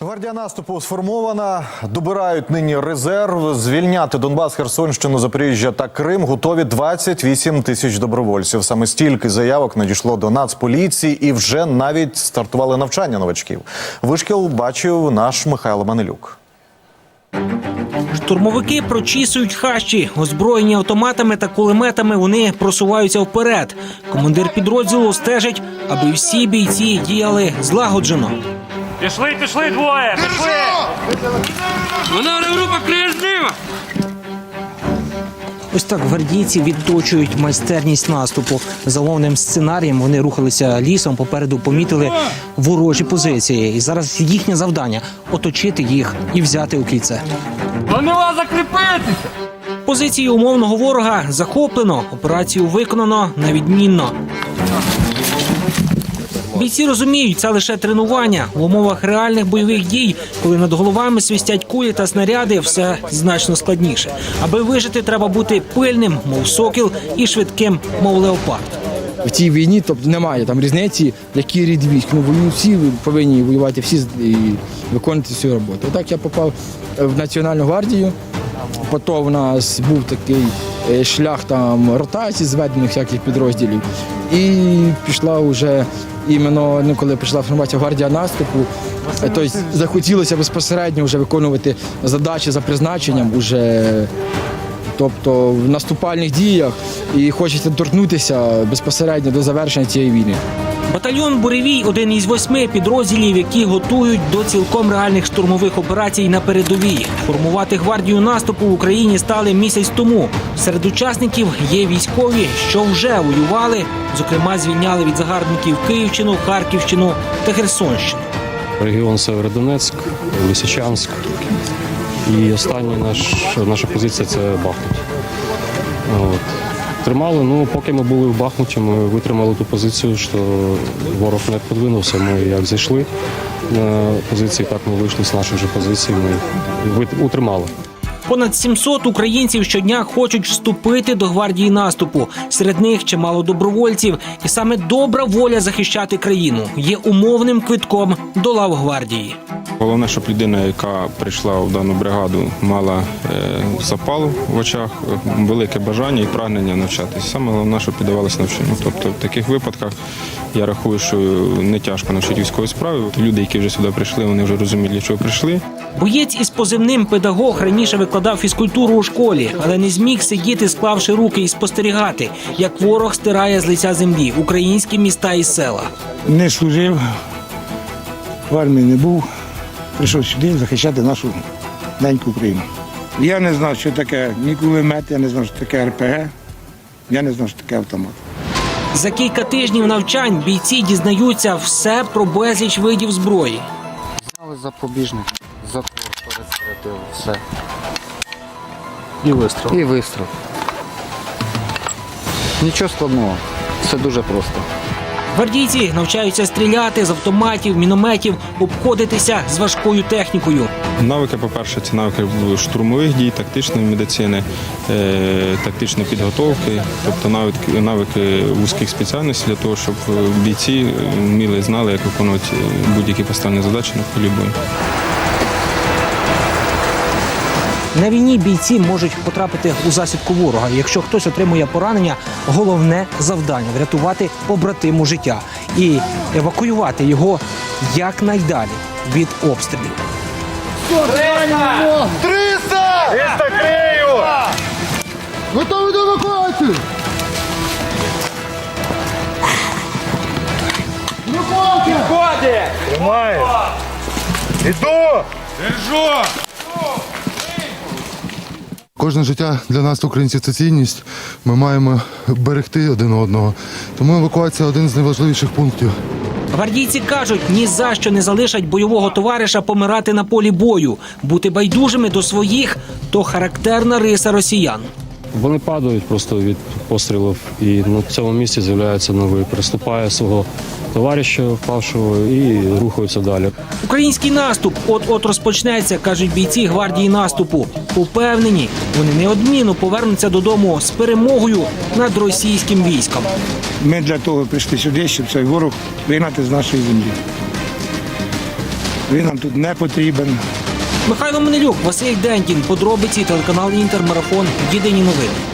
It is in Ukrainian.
Гвардія наступу сформована. Добирають нині резерв. Звільняти Донбас, Херсонщину, Запоріжжя та Крим готові 28 тисяч добровольців. Саме стільки заявок надійшло до Нацполіції і вже навіть стартували навчання новачків. Вишкіл бачив наш Михайло Манелюк. Штурмовики прочісують хащі. Озброєні автоматами та кулеметами вони просуваються вперед. Командир підрозділу стежить, аби всі бійці діяли злагоджено. Пішли, пішли двоє! Пішли! Вона група креатива! Ось так гвардійці відточують майстерність наступу. За умовним сценарієм вони рухалися лісом. Попереду помітили ворожі позиції. І зараз їхнє завдання оточити їх і взяти у кільце. Планував закріпитися! Позиції умовного ворога захоплено. Операцію виконано на відмінно. Бійці розуміють, це лише тренування в умовах реальних бойових дій, коли над головами свистять кулі та снаряди, все значно складніше. Аби вижити, треба бути пильним, мов сокіл, і швидким, мов леопард. В цій війні тобто немає там різниці, які рід військ. Ну воюють всі повинні воювати всі і виконувати свою роботу. Отак я попав в Національну гвардію. Потім в нас був такий е, шлях там ротації, зведених всяких підрозділів. І пішла вже іменно, ну, коли почала формація гвардія наступу, то тобто захотілося безпосередньо вже виконувати задачі за призначенням. Уже тобто в наступальних діях і хочеться торкнутися безпосередньо до завершення цієї війни. Батальйон Буревій один із восьми підрозділів, які готують до цілком реальних штурмових операцій на передовій. Формувати гвардію наступу в Україні стали місяць тому. Серед учасників є військові, що вже воювали. Зокрема, звільняли від загарбників Київщину, Харківщину та Херсонщину. регіон Северодонецьк, Лисичанськ. І остання наш, наша позиція це Бахмут. От. Тримали, ну поки ми були в Бахмуті, ми витримали ту позицію, що ворог не подвинувся. Ми як зайшли на позиції, так ми вийшли з наших же позицій. Ми утримали. Понад 700 українців щодня хочуть вступити до гвардії наступу. Серед них чимало добровольців, і саме добра воля захищати країну є умовним квитком до лав гвардії. Головне, щоб людина, яка прийшла в дану бригаду, мала е, запал в очах, велике бажання і прагнення навчатися. Саме головне, щоб піддавалися навчанню. Тобто, в таких випадках я рахую, що не тяжко навчити військової справи. Люди, які вже сюди прийшли, вони вже розуміють, для чого прийшли. Боєць із позивним педагог раніше викладав фізкультуру у школі, але не зміг сидіти, склавши руки і спостерігати, як ворог стирає з лиця землі українські міста і села. не служив, в армії не був, прийшов сюди захищати нашу неньку Україну. Я не знав, що таке ні кулемет, я не знав, що таке РПГ, я не знав, що таке автомат. За кілька тижнів навчань бійці дізнаються все про безліч видів зброї. Зняли запобіжник, затвор все. І вистріл. І вистріл. Нічого складного, все дуже просто. Гвардійці навчаються стріляти з автоматів, мінометів, обходитися з важкою технікою. Навики, по-перше, це навики штурмових дій, тактичної медицини, е, тактичної підготовки, тобто навики, навики вузьких спеціальностей для того, щоб бійці вміли знали, як виконувати будь-які поставлені задачі на полі бою. На війні бійці можуть потрапити у засідку ворога. Якщо хтось отримує поранення, головне завдання врятувати побратиму життя і евакуювати його якнайдалі від обстрілів. Готові до евакуації! Кожне життя для нас, українців, це цінність. Ми маємо берегти один одного. Тому евакуація один з найважливіших пунктів. Гвардійці кажуть, ні за що не залишать бойового товариша помирати на полі бою. Бути байдужими до своїх то характерна риса росіян. Вони падають просто від пострілів, і на цьому місці з'являється новий, приступає свого товариша впавшого і рухаються далі. Український наступ от-от розпочнеться, кажуть бійці гвардії наступу. Упевнені, вони неодмінно повернуться додому з перемогою над російським військом. Ми для того прийшли сюди, щоб цей ворог вигнати з нашої землі. Він нам тут не потрібен. Михайло Менелюк, Василь Дендін, подробиці телеканал Інтермарафон. Єдині новини.